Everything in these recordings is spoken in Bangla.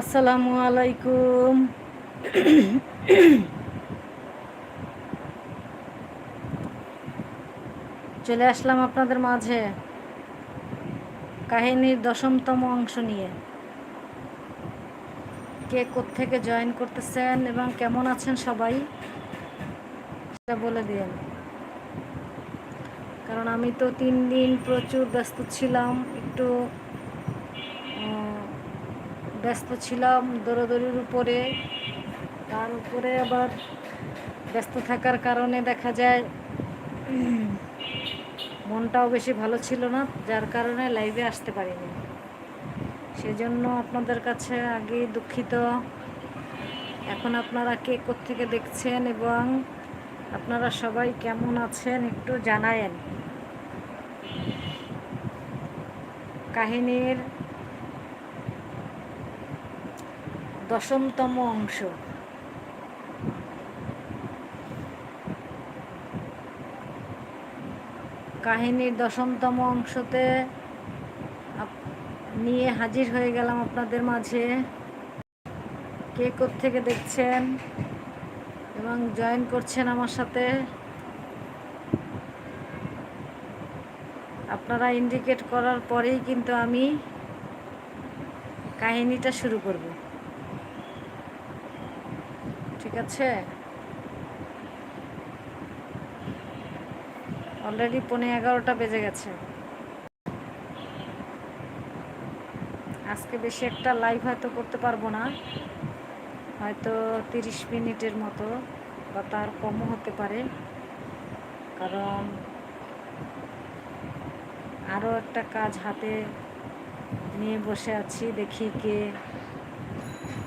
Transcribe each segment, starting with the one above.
আসসালামু আলাইকুম। চলে আসলাম আপনাদের মাঝে কাহিনীর দশমতম অংশ নিয়ে। কে থেকে জয়েন করতেছেন এবং কেমন আছেন সবাই, সেটা বলে দিন কারণ আমি তো তিন দিন প্রচুর ব্যস্ত ছিলাম, একটু ব্যস্ত ছিলাম দৌড়দৌড়ির উপরে। তার উপরে আবার ব্যস্ত থাকার কারণে দেখা যায় মনটাও বেশি ভালো ছিল না, যার কারণে লাইভে আসতে পারিনি। সেজন্য আপনাদের কাছে আগে দুঃখিত। এখন আপনারা কে থেকে দেখছেন এবং আপনারা সবাই কেমন আছেন একটু জানায়েন। কাহিনীর দশমতম অংশ। কাহিনীর দশমতম অংশতে নিয়ে হাজির হয়ে গেলাম আপনাদের মাঝে। কে থেকে দেখছেন এবং জয়েন করছেন আমার সাথে? আপনারা ইন্ডিকেট করার পরেই কিন্তু আমি কাহিনীটা শুরু করব। আছে অলরেডি পনেরো এগারোটা বেজে গেছে। আজকে বেশি একটা লাইভ হয়তো করতে পারব না। হয়তো তিরিশ মিনিটের মতো বা তার কমও হতে পারে। কারণ আরও একটা কাজ হাতে নিয়ে বসে আছি, দেখি কে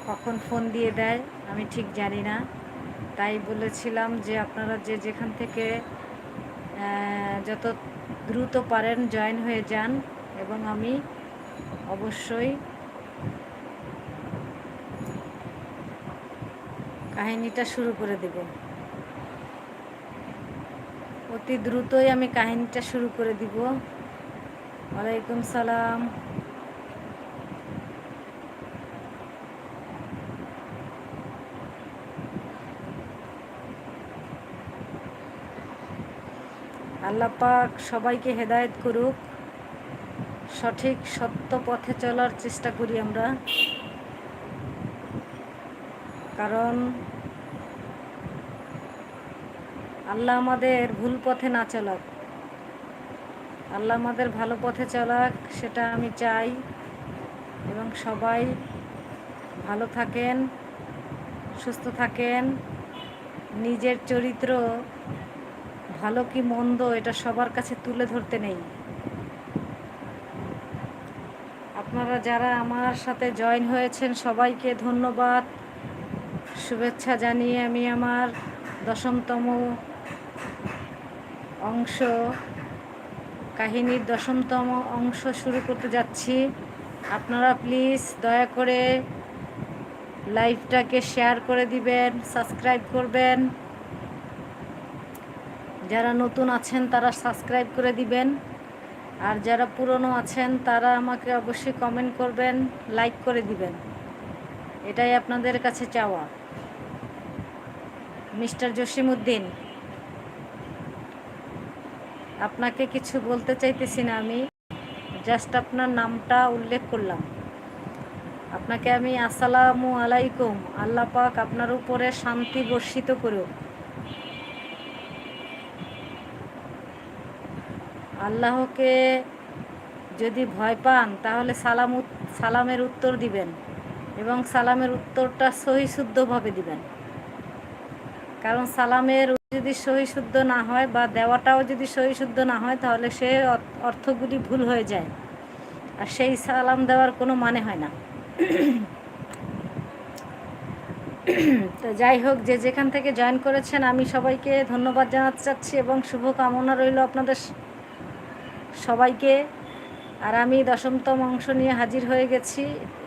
কখন ফোন দিয়ে দেয়। আমি ঠিক জানি না। তাই বলেছিলাম যে আপনারা যে যেখান থেকে যত দ্রুত পারেন জয়েন হয়ে যান এবং আমি অবশ্যই কাহিনীটা শুরু করে দেব। অতি দ্রুতই আমি কাহিনীটা শুরু করে দিব। ওয়ালাইকুম সালাম। আল্লাহ পাক সবাইকে হেদায়েত করুক। সঠিক সত্য পথে চলার চেষ্টা করি আমরা। কারণ আল্লাহ আমাদের ভুল পথে না চলাক। আল্লাহ আমাদের ভালো পথে চলাক, সেটা আমি চাই। এবং সবাই ভালো থাকেন, সুস্থ থাকেন। নিজের চরিত্র ভালো কি মন্দ, এটা সবার কাছে তুলে ধরতে নেই। আপনারা যারা আমার সাথে জয়েন হয়েছেন, সবাইকে ধন্যবাদ। শুভেচ্ছা জানিয়ে আমি আমার দশমতম অংশ, কাহিনীর দশমতম অংশ শুরু করতে যাচ্ছি। আপনারা প্লিজ দয়া করে লাইভটাকে শেয়ার করে দিবেন, সাবস্ক্রাইব করবেন। যারা নতুন আছেন, তারা সাবস্ক্রাইব করে দিবেন। আর যারা পুরনো আছেন, তারা আমাকে অবশ্যই কমেন্ট করবেন লাইক করে দিবেন। এটাই আপনাদের কাছে চাওয়া। মিস্টার জসিমউদ্দিন, আপনাকে কিছু বলতে চাইতেছি না আমি। জাস্ট আপনার নামটা উল্লেখ করলাম। আপনাকে আমি আসসালামু আলাইকুম। আল্লাহ পাক আপনার উপরে শান্তি বর্ষিত করুক। আল্লাহকে যদি ভয় পান, তাহলে সালাম সালামের উত্তর দিবেন এবং সালামের উত্তরটা সহি শুদ্ধভাবে দিবেন। কারণ সালামের যদি সহি শুদ্ধ না হয় বা দেওয়াটাও যদি সহি শুদ্ধ না হয়, তাহলে সে অর্থগুলি ভুল হয়ে যায়। আর সেই সালাম দেওয়ার কোনো মানে হয় না। তো যাই হোক, যে যেখান থেকে জয়েন করেছেন, আমি সবাইকে ধন্যবাদ জানাতে চাচ্ছি এবং শুভ কামনা রইল আপনাদের সবাইকে। আর আমি দশমতম অংশ নিয়ে হাজির হয়ে গেছি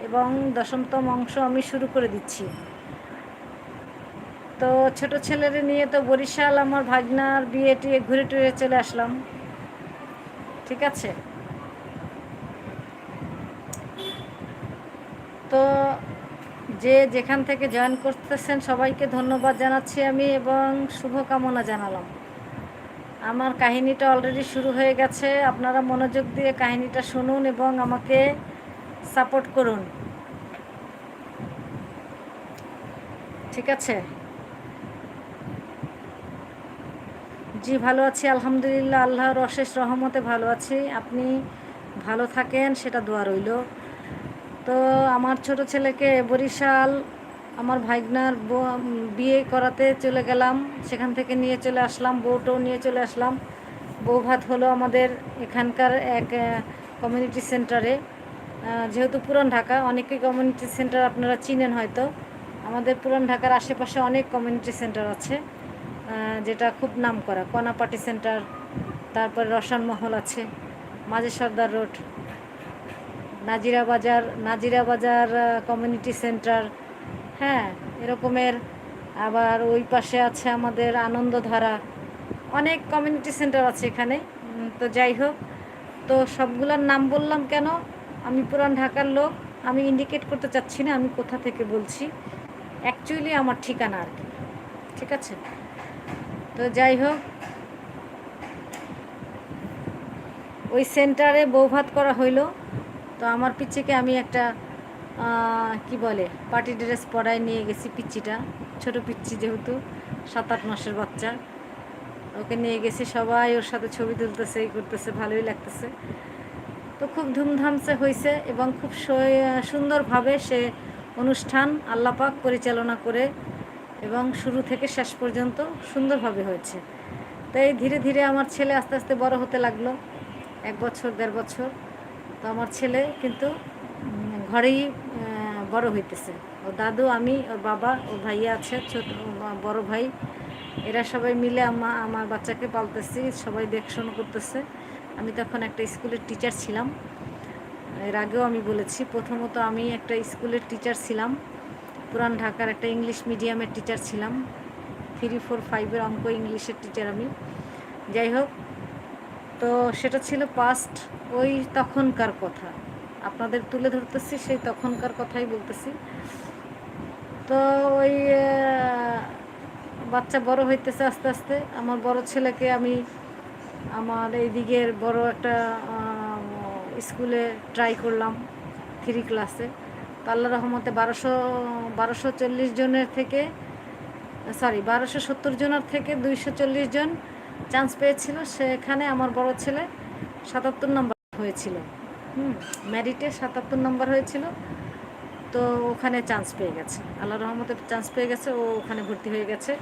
এবং দশমতম অংশ আমি শুরু করে দিচ্ছি। তো ছোট ছেলের নিয়ে তো বরিশাল আমার ভাগনার বিয়ে টিয়ে ঘুরে টুরে চলে আসলাম। ঠিক আছে? তো যে যেখান থেকে জয়েন করতেছেন সবাইকে ধন্যবাদ জানাচ্ছি আমি এবং শুভকামনা জানালাম। আমার কাহিনীটা অলরেডি শুরু হয়ে গেছে। আপনারা মনোযোগ দিয়ে কাহিনীটা শুনুন এবং আমাকে সাপোর্ট করুন। ঠিক আছে? জি, ভালো আছি, আলহামদুলিল্লাহ। আল্লাহর অশেষ রহমতে ভালো আছি। আপনি ভালো থাকেন, সেটা দোয়া রইল। তো আমার ছোট ছেলেকে বরিশাল আমার ভাইগনার বিয়ে করাতে চলে গেলাম। সেখান থেকে নিয়ে চলে আসলাম, বউটাও নিয়ে চলে আসলাম। বউ ভাত হলো আমাদের এখানকার এক কমিউনিটি সেন্টারে যেহেতু পুরান ঢাকা, অনেকে কমিউনিটি সেন্টার আপনারা চিনেন হয়তো। আমাদের পুরান ঢাকার আশেপাশে অনেক কমিউনিটি সেন্টার আছে। যেটা খুব নাম করা কনাপাটি সেন্টার তারপরে রসান মহল আছে, মাঝে সর্দার রোড, নাজিরা বাজার নাজিরা বাজার কমিউনিটি সেন্টার হ্যাঁ এরকমের। আবার ওই পাশে আছে আমাদের আনন্দধারা। অনেক কমিউনিটি সেন্টার আছে এখানে। তো যাই হোক। তো সবগুলোর নাম বললাম কেন? আমি পুরান ঢাকার লোক। আমি ইন্ডিকেট করতে চাচ্ছি না, আমি কোথা থেকে বলছি। অ্যাকচুয়ালি আমার ঠিকানা আর কি। ঠিক আছে? তো যাই হোক। ওই সেন্টারে বৌভাত করা হইল। তো আমার পিচ্ছিকে আমি একটা কি বলে, পার্টি ড্রেস পরায় নিয়ে গেছি পিচ্ছিটা ছোট পিচ্ছি যেহেতু সাত আট মাসের বাচ্চা। ওকে নিয়ে গেছি সবাই, ওর সাথে ছবি তুলতেছে এই করতেছে, ভালোই লাগতেছে। তো খুব ধুমধামসে হয়েছে এবং খুব সুন্দরভাবে সে অনুষ্ঠান আল্লাপাক পরিচালনা করে এবং শুরু থেকে শেষ পর্যন্ত সুন্দরভাবে হয়েছে। তাই ধীরে ধীরে আমার ছেলে আস্তে আস্তে বড় হতে লাগল, এক বছর, দেড় বছর। তো আমার ছেলে কিন্তু ঘরেই বড় হইতেছে। ও দাদু, আমি, ওর বাবা ওর ভাইয়া আছে, ছোট বড় ভাই। এরা সবাই মিলে আমা, আমার বাচ্চাকে পালতেছি, সবাই দেখশোন করতেছে। আমি তখন একটা স্কুলের টিচার ছিলাম। এর আগেও আমি বলেছি, প্রথমত আমি একটা স্কুলের টিচার ছিলাম। পুরান ঢাকার একটা ইংলিশ মিডিয়ামের টিচার ছিলাম। থ্রি ফোর ফাইভের অঙ্ক ইংলিশের টিচার আমি। যাই হোক, তো সেটা ছিল পাস্ট ওই তখনকার কথা। আপনাদের তুলে ধরতেছি, সেই তখনকার কথাই বলতেছি। তো ওই বাচ্চা বড় হইতেছে আস্তে আস্তে। আমার বড় ছেলেকে আমি আমার এই দিকের বড় একটা স্কুলে ট্রাই করলাম, থ্রি ক্লাসে। তো আল্লাহ রহমতে বারোশো বারোশো চল্লিশ জনের থেকে, সরি, বারোশো সত্তর জনের থেকে দুইশো চল্লিশ জন চান্স পেয়েছিল। সেখানে আমার বড় ছেলে সাতাত্তর নম্বর হয়েছিল। হুম ম্যারিটে সাতাত্তর নম্বর হয়েছিল, তো ওখানে চান্স পেয়ে গেছে। আল্লাহ রহমতে চান্স পেয়ে গেছে, ও ওখানে ভর্তি হয়ে গেছে।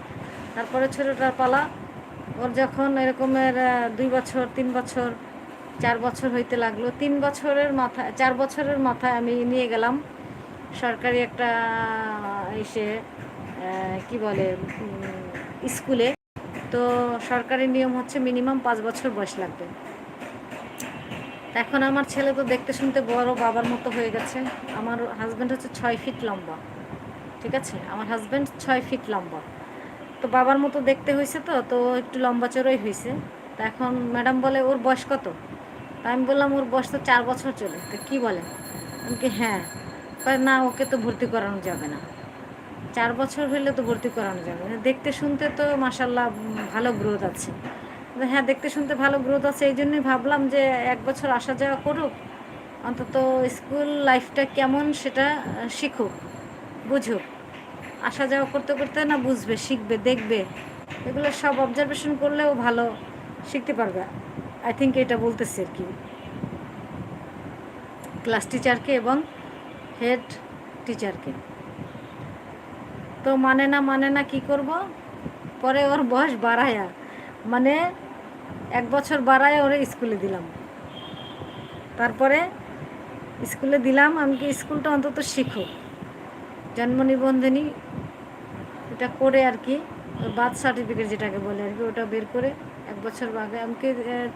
তারপরে ছোটোটার পালা, ওর যখন এরকমের দুই বছর, তিন বছর, চার বছর হইতে লাগল, তিন বছরের মাথায়, চার বছরের মাথায় আমি নিয়ে গেলাম। সরকারি একটা এসে কি বলে স্কুলে। তো সরকারি নিয়ম হচ্ছে মিনিমাম পাঁচ বছর বয়স লাগবে। এখন আমার ছেলে তো দেখতে শুনতে বড় বাবার মতো হয়ে গেছে। আমার হাজব্যান্ড হচ্ছে ছয় ফিট লম্বা, ঠিক আছে? আমার হাজব্যান্ড ছয় ফিট লম্বা। তো বাবার মতো দেখতে হয়েছে তো তো একটু লম্বা চড়াই হয়েছে। তা এখন ম্যাডাম বলে, ওর বয়স কত? তা আমি বললাম, ওর বয়স তো চার বছর চলে। তো কী বলে? আমি হ্যাঁ। না, ওকে তো ভর্তি করানো যাবে না। চার বছর হইলে তো ভর্তি করানো যাবে দেখতে শুনতে তো মাসাল্লাহ ভালো গ্রোথ আছে। হ্যাঁ দেখতে শুনতে ভালো গ্রোথ আছে, এই জন্যই ভাবলাম যে এক বছর আসা যাওয়া করুক, অন্তত স্কুল লাইফটা কেমন সেটা শিখুক, বুঝুক। আসা যাওয়া করতে করতে না বুঝবে, শিখবে, দেখবে, এগুলো সব অবজারভেশন করলেও ভালো, শিখতে পারবে। আই থিঙ্ক এটা বলতেছি আর কি। ক্লাস টিচারকে এবং হেড টিচারকে তো মানে না মানে না কি করব? পরে ওর বয়স বাড়ায়া। মানে এক বছর বাড়ায় ওরে স্কুলে দিলাম। তারপরে স্কুলে দিলাম, আমি কি স্কুলটা অন্তত শিখুক। জন্ম নিবন্ধনী এটা করে আর কি, বার্থ সার্টিফিকেট যেটাকে বলে আর কি, ওটা বের করে এক বছর আগে আমাকে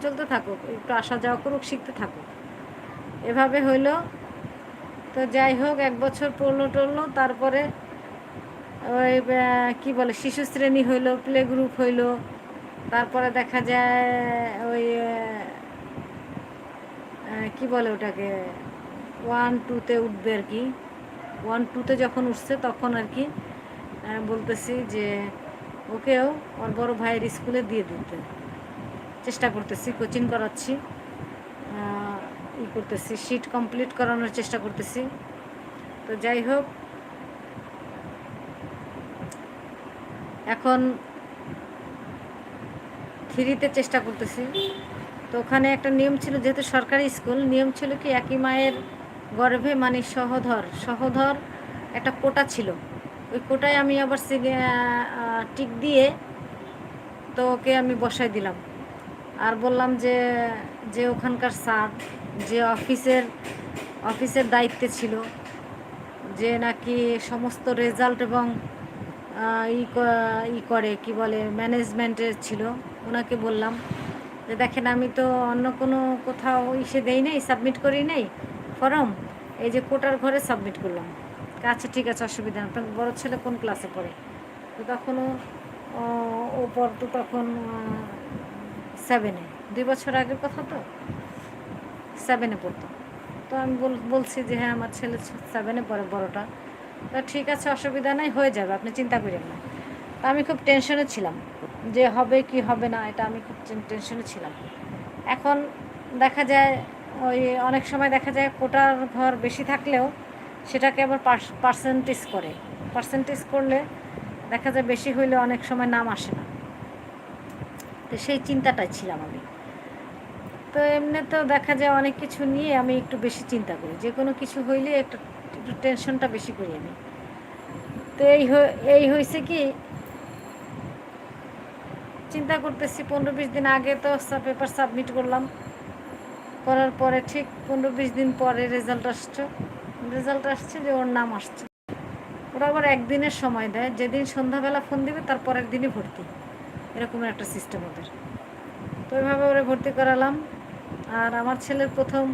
চলতে থাকুক, একটু আসা যাওয়া করুক, শিখতে থাকুক। এভাবে হইল। তো যাই হোক, এক বছর পড়ল টড়লো, তারপরে ওই কী বলে, শিশু শ্রেণি হইল, প্লে গ্রুপ হইল তারপরে দেখা যায় ওই কি বলে ওটাকে? ওয়ান টুতে উঠবে আর কি। ওয়ান টুতে যখন উঠছে তখন আর কি বলতেছি যে ওকেও ওর বড় ভাইয়ের স্কুলে দিয়ে দিতে। চেষ্টা করতেছি কোচিং করাচ্ছি ই করতেছি শিট কমপ্লিট করানোর চেষ্টা করতেছি। তো যাই হোক, এখন থ্রিতে চেষ্টা করতেছি। তো ওখানে একটা নিয়ম ছিল, যেহেতু সরকারি স্কুল, নিয়ম ছিল কি, একই মায়ের গর্ভে মানে সহধর সহধর একটা কোটা ছিল। ওই কোটায় আমি আবার টিক দিয়ে তো ওকে আমি বসাই দিলাম। আর বললাম যে যে ওখানকার স্যার, যে অফিসের অফিসের দায়িত্বে ছিল, যে নাকি সমস্ত রেজাল্ট এবং ই করে, কি বলে, ম্যানেজমেন্টের ছিল। ওনাকে বললাম যে, দেখেন, আমি তো অন্য কোনো কোথাও ইসে দেই নাই, সাবমিট করি নাই, ফর্ম, এই যে কোটার ঘরে সাবমিট করলাম। আচ্ছা ঠিক আছে, অসুবিধা নেই। আপনার বড় ছেলে কোন ক্লাসে পড়ে? তো তখনও ও পড়তো তখন সেভেনে দুই বছর আগের কথা তো? সেভেনে পড়তো। তো আমি বল, বলছি যে হ্যাঁ আমার ছেলে সেভেনে পড়ে, বড়টা। তো ঠিক আছে, অসুবিধা নাই, হয়ে যাবে, আপনি চিন্তা করেন না। তো আমি খুব টেনশনে ছিলাম। যে হবে কি হবে না, এটা আমি খুব টেনশনে ছিলাম। এখন দেখা যায়, ওই অনেক সময় দেখা যায় কোটার ঘর বেশি থাকলেও সেটাকে আবার পার্সেন্টেজ করে। পার্সেন্টেজ করলে দেখা যায় বেশি হইলে অনেক সময় নাম আসে না। তো সেই চিন্তাটাই ছিলাম আমি। তো এমনি তো দেখা যায় অনেক কিছু নিয়ে আমি একটু বেশি চিন্তা করি। যে কোনো কিছু হইলে একটু একটু টেনশনটা বেশি করি আমি। তো এই এই হয়েছে কি চিন্তা করতেছি, পনেরো বিশ দিন আগে তো পেপার সাবমিট করলাম। করার পরে ঠিক পনেরো বিশ দিন পরে রেজাল্ট আসছে। রেজাল্ট আসছে যে ওর নাম আসছে। ওরা আবার একদিনের সময় দেয়, যেদিন সন্ধ্যাবেলা ফোন দিবে তার পরের দিনই ভর্তি। এরকম একটা সিস্টেম ওদের। তো ওইভাবে ওরা ভর্তি করালাম। আর আমার ছেলের প্রথম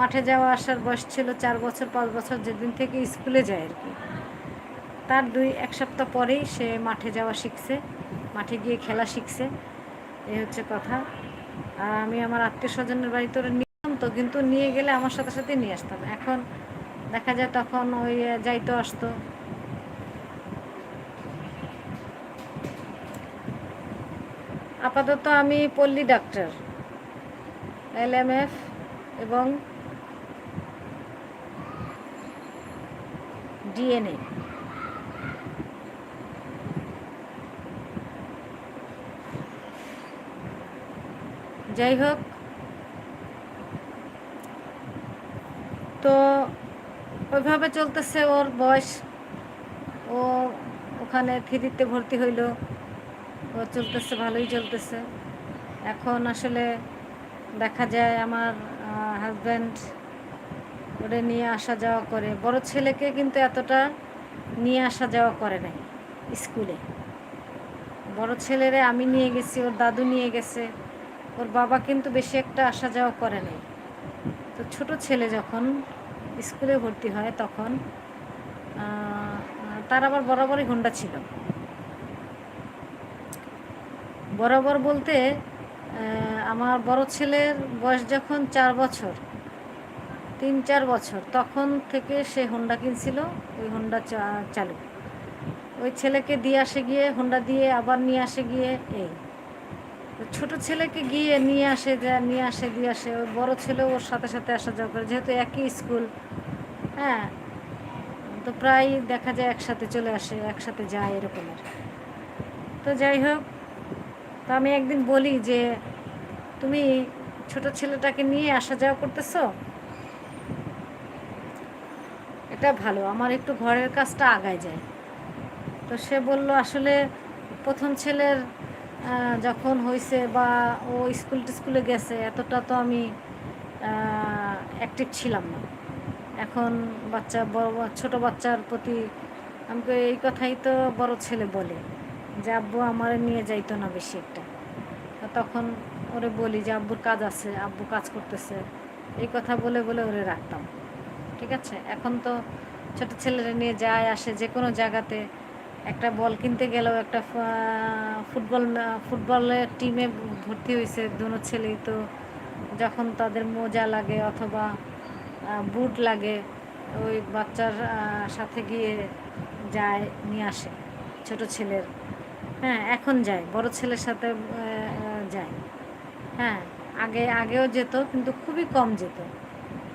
মাঠে যাওয়া আসার বয়স ছিল চার বছর, পাঁচ বছর, যেদিন থেকে স্কুলে যায় আর কি। তার দুই, এক সপ্তাহ পরেই সে মাঠে যাওয়া শিখছে। মাঠে গিয়ে খেলা শিখছে। এই হচ্ছে কথা। আর আমি আমার আত্মীয় স্বজনের বাড়িতে ওরা নিতাম তো, কিন্তু নিয়ে গেলে আমার সাথে সাথে নিয়ে আসতাম। এখন দেখা যায় তখন ওই যাইতো আসতো। আপাতত আমি পল্লী ডাক্তার, এল এম এফ এবং ডিএনএ। যাই হোক। তো ওইভাবে চলতেছে ওর বয়স। ও ওখানে থ্রিতে ভর্তি হইল। ও চলতেছে, ভালোই চলতেছে। এখন আসলে দেখা যায় আমার হাজব্যান্ড ওরে নিয়ে আসা যাওয়া করে। বড় ছেলেকে কিন্তু এতটা নিয়ে আসা যাওয়া করে নাই স্কুলে। বড় ছেলেরে আমি নিয়ে গেছি, ওর দাদু নিয়ে গেছে। ওর বাবা কিন্তু বেশি একটা আসা যাওয়া করে নাই। তো ছোট ছেলে যখন স্কুলে ভর্তি হয় তখন তার আবার বরাবরই হুন্ডা ছিল। বরাবর বলতে আমার বড় ছেলের বয়স যখন চার বছর, তিন চার বছর, তখন থেকে সে হোন্ডা কিনছিল, ওই হোন্ডা চালু। ওই ছেলেকে দিয়ে আসে গিয়ে, হোন্ডা দিয়ে আবার নিয়ে আসে গিয়ে এই। ছোট ছেলেকে গিয়ে নিয়ে আসে, যা নিয়ে আসে, দিয়ে আসে। ওই বড় ছেলে ওর সাথে সাথে আসা যাওয়া করে। যেহেতু একই স্কুল হ্যাঁ তো প্রায় দেখা যায় একসাথে চলে আসে, একসাথে যায় এরকমের তো যাই হোক, তো আমি একদিন বলি যে, তুমি ছোট ছেলেটাকে নিয়ে আসা যাওয়া করতেছো? এটা ভালো, আমার একটু ঘরের কাজটা আগায় যায়। তো সে বলল, আসলে প্রথম ছেলের যখন হয়েছে বা ও স্কুল টিস্কুলে গেছে, এতটা তো আমি অ্যাক্টিভ ছিলাম না। এখন বাচ্চা, বড় ছোটো বাচ্চার প্রতি আমাকে এই কথাই তো বড় ছেলে বলে যে, আব্বু, আমার নিয়ে যাইতো না বেশি একটা। তখন ওরে বলি যে, আব্বুর কাজ আছে, আব্বু কাজ করতেছে। এই কথা বলে বলে ওরে রাখতাম। ঠিক আছে? এখন তো ছোট ছেলেরা নিয়ে যায়, আসে যে কোনো জায়গাতে। একটা বল কিনতে গেলেও একটা ফুটবল ফুটবলের টিমে ভর্তি হয়েছে দুনো ছেলেই তো যখন তাদের মোজা লাগে অথবা বুট লাগে, ওই বাচ্চার সাথে গিয়ে যায়, নিয়ে আসে, ছোট ছেলের। হ্যাঁ এখন যায়, বড় ছেলের সাথে যায়। হ্যাঁ আগে, আগেও যেত, কিন্তু খুবই কম যেত।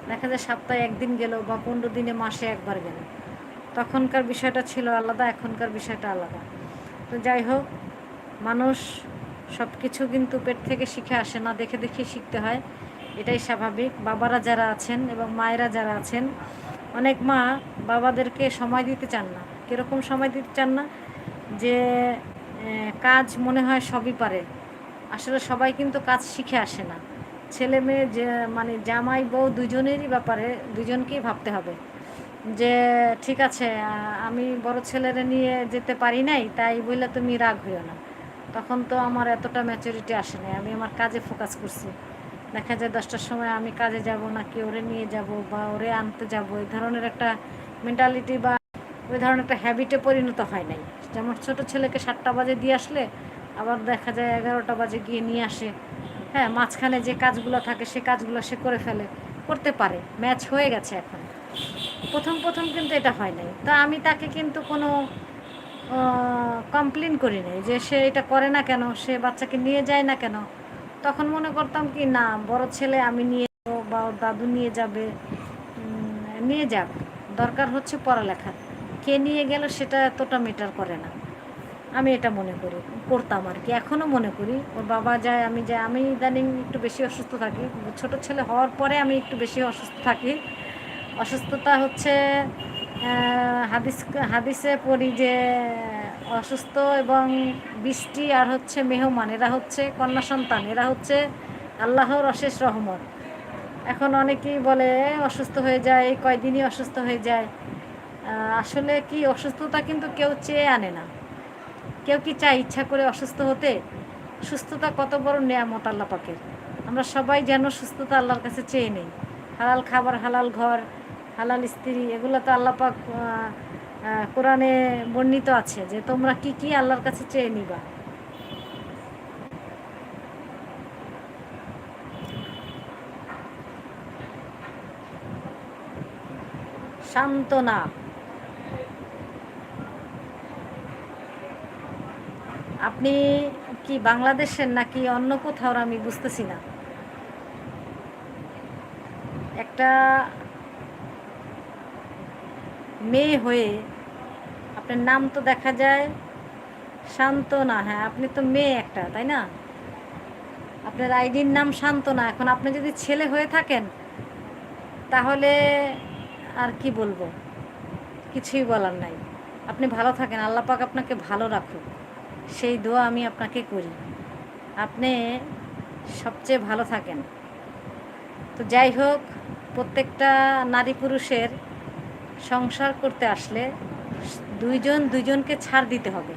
দেখা যায় সপ্তাহে একদিন গেল বা পনেরো দিনে মাসে একবার গেল। তখনকার বিষয়টা ছিল আলাদা, এখনকার বিষয়টা আলাদা। তো যাই হোক, মানুষ সব কিছু কিন্তু পেট থেকে শিখে আসে না, দেখে দেখে শিখতে হয়। এটাই স্বাভাবিক। বাবারা যারা আছেন এবং মায়েরা যারা আছেন, অনেক মা বাবাদেরকে সময় দিতে চান না। কীরকম সময় দিতে চান না? যে কাজ মনে হয় সবই পারে। আসলে সবাই কিন্তু কাজ শিখে আসে না। ছেলে মেয়ে যে মানে জামাই, বউ দুজনেরই ব্যাপারে, দুজনকেই ভাবতে হবে। যে, ঠিক আছে আমি বড় ছেলেরে নিয়ে যেতে পারি নাই, তাই বললে তুমি রাগ হইও না। তখন তো আমার এতটা ম্যাচুরিটি আসে নাই, আমি আমার কাজে ফোকাস করছি। দেখা যায় দশটার সময় আমি কাজে যাব, নাকি ওরে নিয়ে যাব বা ওরে আনতে যাব, এই ধরনের একটা মেন্টালিটি বা ওই ধরনের একটা হ্যাবিটে পরিণত হয় নাই। যেমন ছোট ছেলেকে সাতটা বাজে দিয়ে আসলে, আবার দেখা যায় এগারোটা বাজে গিয়ে নিয়ে আসে। হ্যাঁ মাঝখানে যে কাজগুলো থাকে, সে কাজগুলো সে করে ফেলে, করতে পারে। ম্যাচ হয়ে গেছে এখন। প্রথম প্রথম কিন্তু এটা হয় নাই। তা আমি তাকে কিন্তু কোনো কমপ্লেন করি নাই যে সে এটা করে না কেন, সে বাচ্চাকে নিয়ে যায় না কেন। তখন মনে করতাম কি, না, বড় ছেলে আমি নিয়ে যাব বা ওর দাদু নিয়ে যাবে নিয়ে যাক। দরকার হচ্ছে পড়ালেখা। কে নিয়ে গেল সেটা এতটা মেটার করে না। আমি এটা মনে করি, করতাম আর কি। এখনও মনে করি, ওর বাবা যায়, আমি যাই, আমি ইদানিং একটু বেশি অসুস্থ থাকি। ছোট ছেলে হওয়ার পরে আমি একটু বেশি অসুস্থ থাকি। অসুস্থতা হচ্ছে হাদিস হাদিসে পড়ি যে অসুস্থ এবং বৃষ্টি আর হচ্ছে মেহমান, এরা হচ্ছে কন্যা সন্তান, এরা হচ্ছে আল্লাহর অশেষ রহমত। এখন অনেকেই বলে অসুস্থ হয়ে যায়, এই কয়দিনই অসুস্থ হয়ে যায়। আসলে কি, অসুস্থতা কিন্তু কেউ চেয়ে আনে না। কেউ কি চায় ইচ্ছা করে অসুস্থ হতে? সুস্থতা কত বড় নেয়ামত আল্লাহ পাকের। আমরা সবাই যেন সুস্থতা আল্লাহর কাছে চেয়ে নেই। হালাল খাবার, হালাল ঘর হালাল স্ত্রী এগুলো তো আল্লাহ পাক আহ, আহ, কোরআনে বর্ণিত আছে যে তোমরা কি কি আল্লাহর কাছে চেয়ে নিবা। সান্ত্বনা। আপনি কি বাংলাদেশের নাকি অন্য কোথাও আমি বুঝতেছি না। একটা মেয়ে হয়ে আপনার নাম তো দেখা যায় শান্তনা হ্যাঁ আপনি তো মেয়ে একটা, তাই না? আপনার আইডির নাম শান্তনা, এখন আপনি যদি ছেলে হয়ে থাকেন, তাহলে আর কি বলব? কিছুই বলার নাই। আপনি ভালো থাকেন, আল্লাহ পাক আপনাকে ভালো রাখুক। সেই দোয়া আমি আপনাকে করি। আপনি সবচেয়ে ভালো থাকেন। তো যাই হোক, প্রত্যেকটা নারী পুরুষের সংসার করতে আসলে দুইজন দুইজনকে ছাড় দিতে হবে।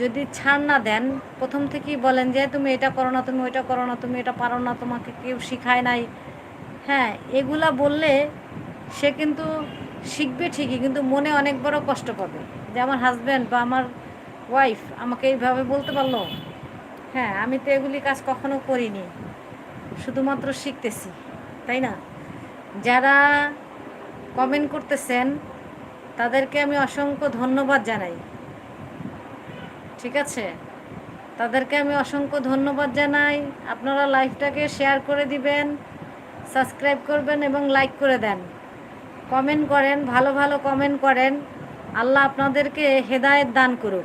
যদি ছাড় না দেন, প্রথম থেকেই বলেন যে, তুমি এটা করো না, তুমি ওইটা করো না, তুমি এটা পারো না, তোমাকে কেউ শিখায় নাই। হ্যাঁ এগুলা বললে সে কিন্তু শিখবে ঠিকই, কিন্তু মনে অনেক বড় কষ্ট পাবে যে, আমার হাজব্যান্ড বা আমার ওয়াইফ আমাকে এইভাবে বলতে পারল? হ্যাঁ আমি তো এগুলি কাজ কখনো করিনি, শুধুমাত্র শিখতেছি, তাই না? যারা কমেন্ট করতেছেন, তাদেরকে আমি অসংখ্য ধন্যবাদ জানাই। ঠিক আছে? তাদেরকে আমি অসংখ্য ধন্যবাদ জানাই। আপনারা লাইভটাকে শেয়ার করে দিবেন, সাবস্ক্রাইব করবেন এবং লাইক করে দেন। কমেন্ট করেন, ভালো ভালো কমেন্ট করেন। আল্লাহ আপনাদেরকে হেদায়েত দান করুক।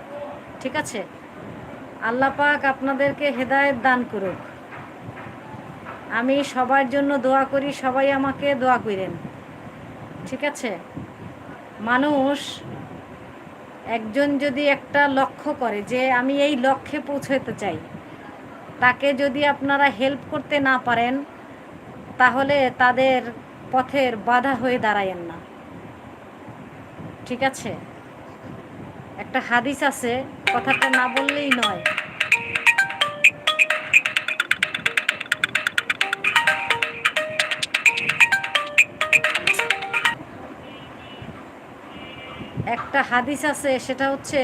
ঠিক আছে? আল্লাহ পাক আপনাদেরকে হেদায়েত দান করুক। আমি সবার জন্য দোয়া করি, সবাই আমাকে দোয়া করেন। ঠিক আছে? মানুষ একজন যদি একটা লক্ষ্য করে যে আমি এই লক্ষ্যে পৌঁছাতে চাই, তাকে যদি আপনারা হেল্প করতে না পারেন, তাহলে তাদের পথের বাধা হয়ে দাঁড়ায়েন না। ঠিক আছে? একটা হাদিস আছে, কথাটা না বললেই নয়। একটা হাদিস আছে, সেটা হচ্ছে,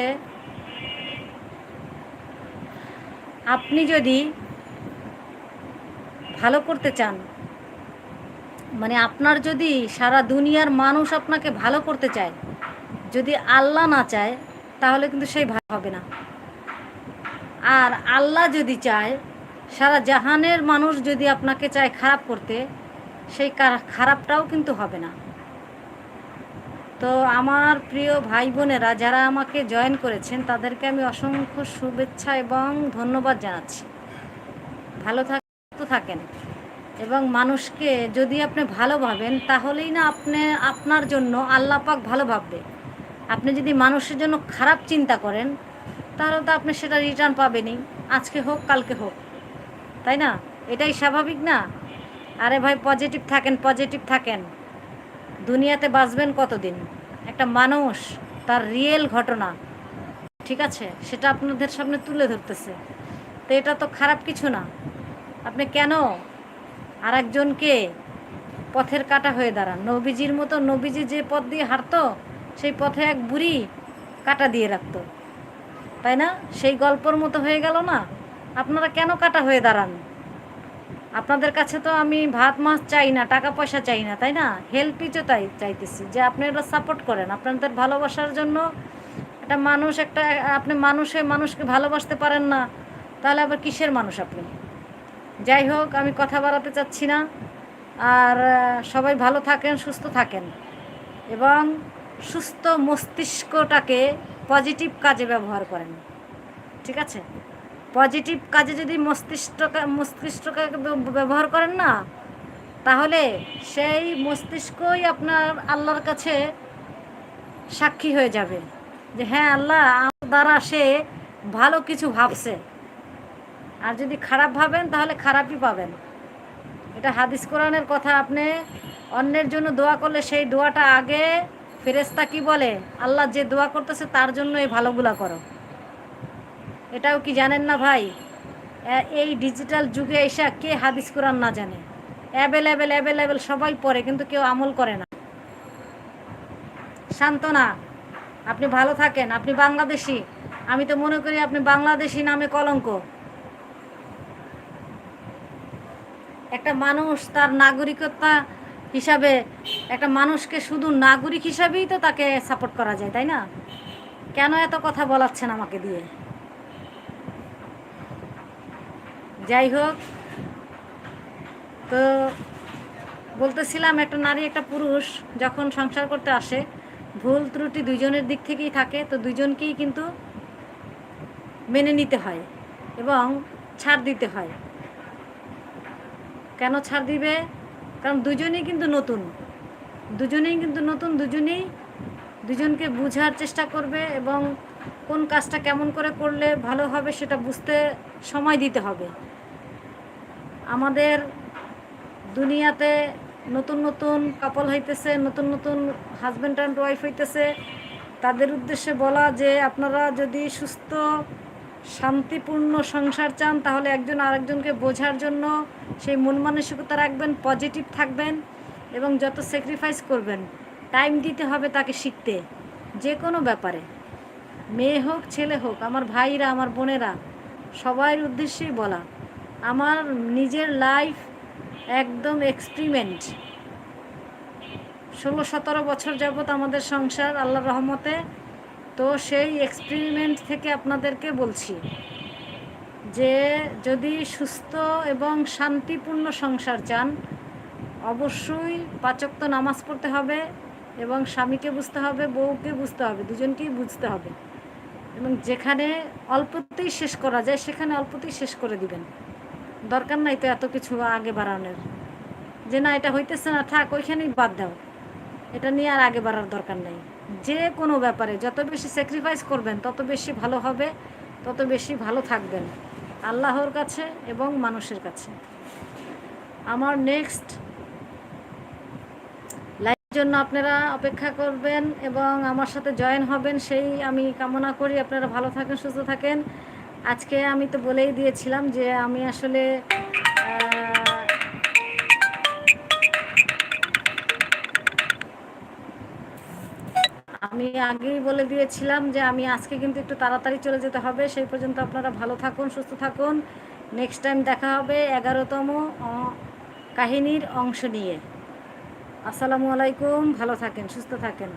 আপনি যদি ভালো করতে চান মানে আপনার যদি সারা দুনিয়ার মানুষ আপনাকে ভালো করতে চায়, যদি আল্লাহ না চায়, তাহলে কিন্তু সেই ভালো হবে না। আর আল্লাহ যদি চায়, সারা জাহানের মানুষ যদি আপনাকে চায় খারাপ করতে, সেই খারাপটাও কিন্তু হবে না। তো আমার প্রিয় ভাই বোনেরা যারা আমাকে জয়েন করেছেন, তাদেরকে আমি অসংখ্য শুভেচ্ছা এবং ধন্যবাদ জানাচ্ছি। ভালো থাক তো থাকেন এবং মানুষকে যদি আপনি ভালো ভাবেন, তাহলেই না আপনি, আপনার জন্য আল্লাহ পাক ভালো ভাববে। আপনি যদি মানুষের জন্য খারাপ চিন্তা করেন, তাহলে তো আপনি সেটা রিটার্ন পাবেনই। আজকে হোক, কালকে হোক। তাই না? এটাই স্বাভাবিক না? আরে ভাই পজিটিভ থাকেন পজিটিভ থাকেন। দুনিয়াতে বাঁচবেন কতদিন? একটা মানুষ, তার রিয়েল ঘটনা, ঠিক আছে? সেটা আপনাদের সামনে তুলে ধরতেছে। তো এটা তো খারাপ কিছু না। আপনি কেন আর একজনকে পথের কাটা হয়ে দাঁড়ান? নবীজির মতো নবীজি যে পথ দিয়ে হাঁটতো, সেই পথে এক বুড়ি কাটা দিয়ে রাখতো। তাই না? সেই গল্পর মতো হয়ে গেল না? আপনারা কেন কাটা হয়ে দাঁড়ান? আপনাদের কাছে তো আমি ভাত, মাছ চাই না, টাকা পয়সা চাই না, তাই না? হেল্পই তো তাই চাইতেছি যে আপনি এটা সাপোর্ট করেন। আপনাদের ভালোবাসার জন্য একটা মানুষ একটা, আপনি মানুষে মানুষকে ভালোবাসতে পারেন না, তাহলে আবার কিসের মানুষ আপনি? যাই হোক, আমি কথা বাড়াতে চাচ্ছি না। আর সবাই ভালো থাকেন, সুস্থ থাকেন। এবং সুস্থ মস্তিষ্কটাকে পজিটিভ কাজে ব্যবহার করেন। ঠিক আছে? পজিটিভ কাজে যদি মস্তিষ্ক মস্তিষ্ককে ব্যবহার করেন না, তাহলে সেই মস্তিষ্কই আপনার আল্লাহর কাছে সাক্ষী হয়ে যাবে। যে হ্যাঁ আল্লাহ আমার দ্বারা সে ভালো কিছু ভাবছে। আর যদি খারাপ ভাবেন, তাহলে খারাপই পাবেন। এটা হাদিস কোরআনের কথা। আপনি অন্যের জন্য দোয়া করলে সেই দোয়াটা আগে ফেরেস্তা কি বলে? আল্লাহ যে দোয়া করতেছে, তার জন্য এই ভালোগুলা করো। এটাও কি জানেন না ভাই? এই ডিজিটাল যুগে এসে কে হাদিস কোরআন না জানে? অ্যাভেলেবেল অ্যাভেলেবেল সবাই পড়ে, কিন্তু কেউ আমল করে না। শান্তনা, আপনি ভালো থাকেন, আপনি বাংলাদেশি। আমি তো মনে করি আপনি বাংলাদেশি নামে কলঙ্ক। একটা মানুষ তার নাগরিকতা হিসাবে, একটা মানুষকে শুধু নাগরিক হিসাবেই তো তাকে সাপোর্ট করা যায়, তাই না? কেন এত কথা বলাচ্ছেন আমাকে দিয়ে? যাই হোক তো বলতেছিলাম একটা নারী, একটা পুরুষ যখন সংসার করতে আসে, ভুল ত্রুটি দুজনের দিক থেকেই থাকে, তো দুজনকেই কিন্তু মেনে নিতে হয় এবং ছাড় দিতে হয়। কেন ছাড় দিবে? কারণ দুজনেই কিন্তু নতুন। দুজনেই কিন্তু নতুন, দুজনেই দুজনকে বোঝার চেষ্টা করবে এবং কোন কাজটা কেমন করে করলে ভালো হবে সেটা বুঝতে সময় দিতে হবে। আমাদের দুনিয়াতে নতুন নতুন কাপল হইতেছে, নতুন নতুন হাজব্যান্ড অ্যান্ড ওয়াইফ হইতেছে। তাদের উদ্দেশ্যে বলা যে, আপনারা যদি সুস্থ, শান্তিপূর্ণ সংসার চান, তাহলে একজন আরেকজনকে বোঝার জন্য সেই মন মানসিকতা রাখবেন পজিটিভ থাকবেন এবং যত স্যাক্রিফাইস করবেন টাইম দিতে হবে তাকে শিখতে, যে কোনো ব্যাপারে। মেয়ে হোক, ছেলে হোক, আমার ভাইরা, আমার বোনেরা সবার উদ্দেশ্যেই বলা। আমার নিজের লাইফ একদম এক্সপেরিমেন্ট ষোলো, সতেরো বছর যাবৎ আমাদের সংসার আল্লাহ রহমতে। তো সেই এক্সপেরিমেন্ট থেকে আপনাদেরকে বলছি যে, যদি সুস্থ এবং শান্তিপূর্ণ সংসার চান, অবশ্যই পাচক্ত নামাজ পড়তে হবে এবং স্বামীকে বুঝতে হবে, বউকে বুঝতে হবে, দুজনকেই বুঝতে হবে। এবং যেখানে অল্পতেই শেষ করা যায়, সেখানে অল্পতেই শেষ করে দিবেন। দরকার নাই তো এত কিছু আগে বাড়ানোর। যে না, এটা হইতেছে না, থাক, ওইখানেই বাদ দাও। এটা নিয়ে আর আগে বাড়ার দরকার নেই। যে কোনো ব্যাপারে, যত বেশি স্যাক্রিফাইস করবেন, তত বেশি ভালো হবে, তত বেশি ভালো থাকবেন। আল্লাহর কাছে এবং মানুষের কাছে। আমার নেক্সট লাইফের জন্য আপনারা অপেক্ষা করবেন এবং আমার সাথে জয়েন হবেন, সেই আমি কামনা করি। আপনারা ভালো থাকেন, সুস্থ থাকেন। আজকে আমি তো বলেই দিয়েছিলাম যে আমি আসলে আমি আগেই বলে দিয়েছিলাম যে আমি আজকে কিন্তু একটু তাড়াতাড়ি চলে যেতে হবে। সেই পর্যন্ত আপনারা ভালো থাকুন, সুস্থ থাকুন। নেক্সট টাইম দেখা হবে এগারোতম কাহিনীর অংশ নিয়ে। আসসালামু আলাইকুম, ভালো থাকেন, সুস্থ থাকেন।